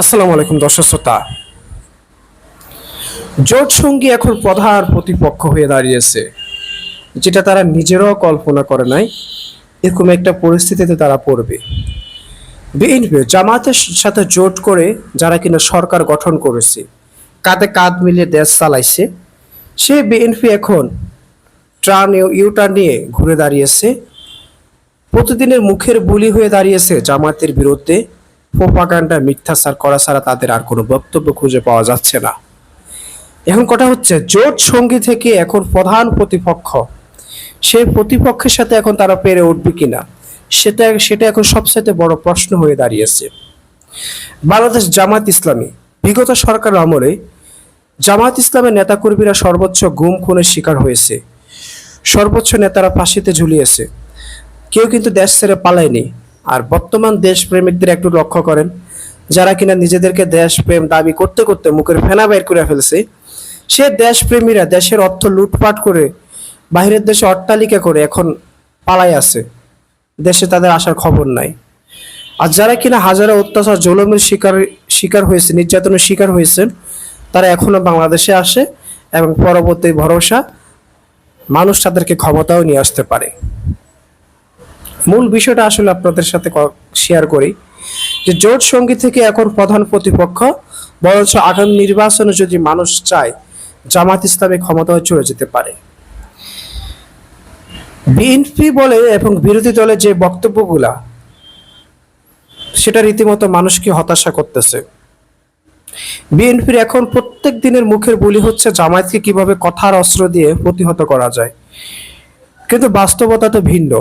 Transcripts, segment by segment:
আসসালামু আলাইকুম দর্শক শ্রোতা। জোট সঙ্গী এখন প্রধান প্রতিপক্ষ হয়ে দাঁড়িয়েছে, যেটা তারা নিজেরাও কল্পনা করে নাই, এরকম একটা পরিস্থিতিতে তারা পড়বে। বিএনপি জামাতের সাথে জোট করে যারা কিনা সরকার গঠন করেছে, কাঁধে কাঁধ মিলিয়ে দেশ চালাইছে, সে বিএনপি এখন ট্রান ইউটার নিয়ে ঘুরে দাঁড়িয়েছে, প্রতিদিনের মুখের বুলি হয়ে দাঁড়িয়েছে জামাতের বিরুদ্ধে প্রোপাগান্ডা মিথ্যাচার করা ছাড়া তাদের আর কোনো বক্তব্য খুঁজে পাওয়া যাচ্ছে না। এখন কথা হচ্ছে, জোট সঙ্গী থেকে এখন প্রধান প্রতিপক্ষ। সেই প্রতিপক্ষের সাথে এখন তারা পেরে উঠবে কিনা, সেটা সেটা এখন সবচেয়ে বড় প্রশ্ন হয়ে দাঁড়িয়েছে। বাংলাদেশ জামাত ইসলামী, বিগত সরকার আমলে জামাত ইসলামের নেতাকর্মীরা সর্বোচ্চ গুম, খুনের শিকার হয়েছে। সর্বোচ্চ নেতারা ফাঁসিতে ঝুলিয়েছে। কেউ কিন্তু দেশ ছেড়ে পালায়নি। আর বর্তমান দেশপ্রেমিকদের একটু লক্ষ্য করেন। যারা কিনা নিজেদেরকে দেশপ্রেম দাবি করতে করতে মুখের ফেনা বের করে ফেলছে, সে দেশপ্রেমীরা দেশের অর্থ লুটপাট করে বাইরের দেশে অট্টালিকা করে এখন পালাই আছে। দেশে তাদের আসার খবর নাই। আর যারা কিনা হাজারো অত্যাচার, জলমের শিকার শিকার হয়েছে, নির্যাতনের শিকার হয়েছেন তারা এখনও বাংলাদেশে আসে এবং পরবর্তী ভরসা মানুষ তাদেরকে ক্ষমতাও নিয়ে আসতে পারে। মূল বিষয়টা আসলে আপনাদের সাথে শেয়ার করি যে জোট সঙ্গী থেকে এখন প্রধান প্রতিপক্ষ, বরঞ্চ আগামী নির্বাচনে যদি মানুষ চায়, জামাত ইসলামী ক্ষমতায় চলে যেতে পারে। বিএনপি বলে এবং বিরোধী দলের যে বক্তব্যগুলা, সেটা রীতিমতো মানুষকে হতাশা করতেছে। বিএনপির এখন প্রত্যেক দিনের মুখের বুলি হচ্ছে জামায়াতকে কীভাবে কথার অস্ত্র দিয়ে প্রতিহত করা যায়। কিন্তু বাস্তবতা তো ভিন্ন।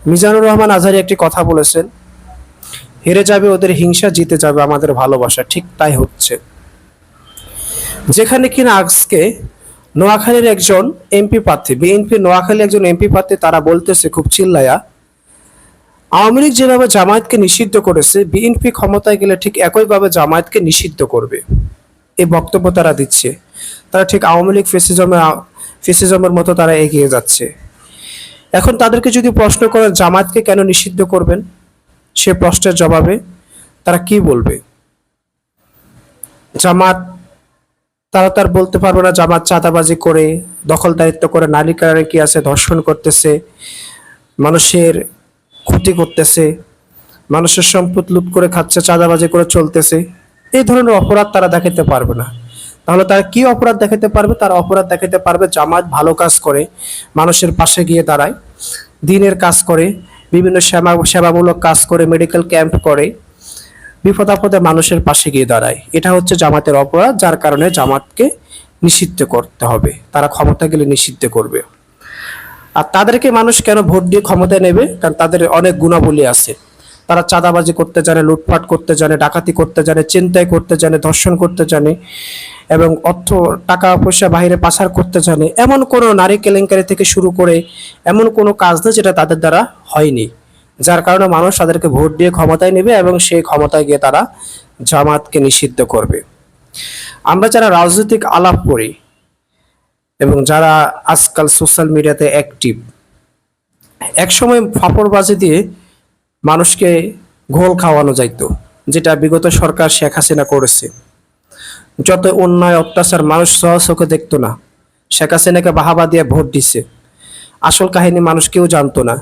মিজানুর রহমান আজহারি একটি কথা বলেছেন, হেরে যাবে ওদের হিংসা, জিতে যাবে আমাদের ভালোবাসা, ঠিক তাই হচ্ছে। যেখানে কিনা আজকে নোয়াখালীর একজন এমপি প্রার্থী, বিএনপি নোয়াখালীর একজন এমপি প্রার্থী, তারা বলতেছে, খুব চিল্লায়া, আওয়ামী লীগ যেভাবে জামায়াতকে নিষিদ্ধ করেছে, বিএনপি ক্ষমতায় গেলে ঠিক একইভাবে জামায়াতকে নিষিদ্ধ করবে। এই বক্তব্য তারা দিচ্ছে। তারা ঠিক আওয়ামী লীগ ফেসিজমের ফেসিজমের মতো তারা এগিয়ে যাচ্ছে। এখন তাদেরকে যদি প্রশ্ন করেন, জামায়াতকে কেন নিষিদ্ধ করবেন? সে প্রশ্নের জবাবে তারা কি বলবে? জামাত, তারা তার বলতে পারবে না, জামাত চাঁদাবাজি করে, দখলদারিত্ব করে নারী কি আছে, ধর্ষণ করতেছে, মানুষের ক্ষতি করতেছে, মানুষের সম্পদ লুট করে খাচ্ছে, চাঁদাবাজি করে চলতেছে, এই ধরনের অপরাধ তারা দেখাতে পারবে না। তাহলে তারা কি অপরাধ দেখাতে পারবে? তারা অপরাধ দেখাতে পারবে জামাত ভালো কাজ করে, মানুষের পাশে গিয়ে দাঁড়ায়, দিনের কাজ করে, বিভিন্ন সেবা, সেবামূলক কাজ করে মেডিকেল ক্যাম্প করে বিপদ আপদে মানুষের পাশে গিয়ে দাঁড়ায়। এটা হচ্ছে জামাতের অপরাধ, যার কারণে জামাতকে নিষিদ্ধ করতে হবে। তারা ক্ষমতা গেলে নিষিদ্ধ করবে। আর তাদেরকে মানুষ কেন ভোট দিয়ে ক্ষমতায় নেবে? কারণ তাদের অনেক গুণাবলী আছে। তারা চাঁদাবাজি করতে জানে, লুটপাট করতে জানে, ডাকাতি করতে জানে, চিন্তাই করতে জানে, ধর্ষণ করতে জানে। এবং অর্থ, টাকা, পয়সা বাইরে পাচার করতে জানে। এমন কোনো নারী কেলেঙ্কারি থেকে শুরু করে এমন কোনো কাজ নেই যেটা তাদের দ্বারা হয়নি। যার কারণে মানুষ তাদেরকে ভোট দিয়ে ক্ষমতায় নেবে এবং সেই ক্ষমতায় গিয়ে তারা জামাতকে নিষিদ্ধ করবে। আমরা যারা রাজনৈতিক আলাপ করি এবং যারা আজকাল সোশ্যাল মিডিয়াতে অ্যাক্টিভ, একসময় ফাপড়বাজি দিয়ে মানুষকে ঘোল খাওয়ানো যাইতো, যেটা বিগত সরকার শেখ হাসিনা করেছে। যত অন্যায়, অত্যাচার মানুষ সহ চোখে দেখতো না। শেখ হাসিনাকে বাহাবা দিয়ে ভোট দিছে। আসল কাহিনী মানুষ কেউ জানতো না।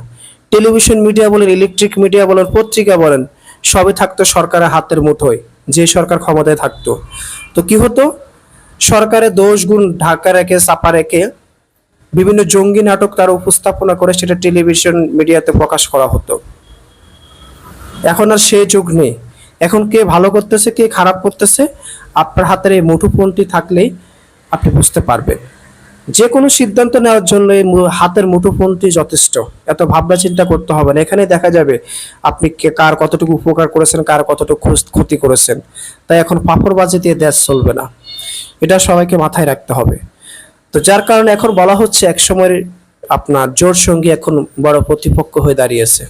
টেলিভিশন মিডিয়া বলেন, ইলেকট্রিক মিডিয়া বলেন, পত্রিকা বলেন, সবই থাকতো সরকারের হাতের মুঠোয়। যে সরকার ক্ষমতায় থাকতো। তো কি হতো? সরকারের দোষ গুণ ঢাকা রেখে, চাপা রেখে বিভিন্ন জঙ্গি নাটক তারা উপস্থাপনা করে, সেটা টেলিভিশন মিডিয়াতে প্রকাশ করা হতো। এখন আর সে যুগ নেই। এখন কে ভালো করতেছে, কে খারাপ করতেছে, আপনার হাতের এই মুঠোফোনটি থাকলেই আপনি বুঝতে পারবেন। যে কোনো সিদ্ধান্ত নেওয়ার জন্য এই হাতের মুঠোফোনটি যথেষ্ট। এত ভাবনা চিন্তা করতে হবে না। এখানে দেখা যাবে আপনি কে কার কতটুকু উপকার করেছেন, কার কতটুকু ক্ষতি করেছেন। তাই এখন পাপড়বাজি দিয়ে দেশ চলবে না। এটা সবাইকে মাথায় রাখতে হবে। তো যার কারণে এখন বলা হচ্ছে এক সময়ের আপনার জোর সঙ্গী এখন বড় প্রতিপক্ষ হয়ে দাঁড়িয়েছে।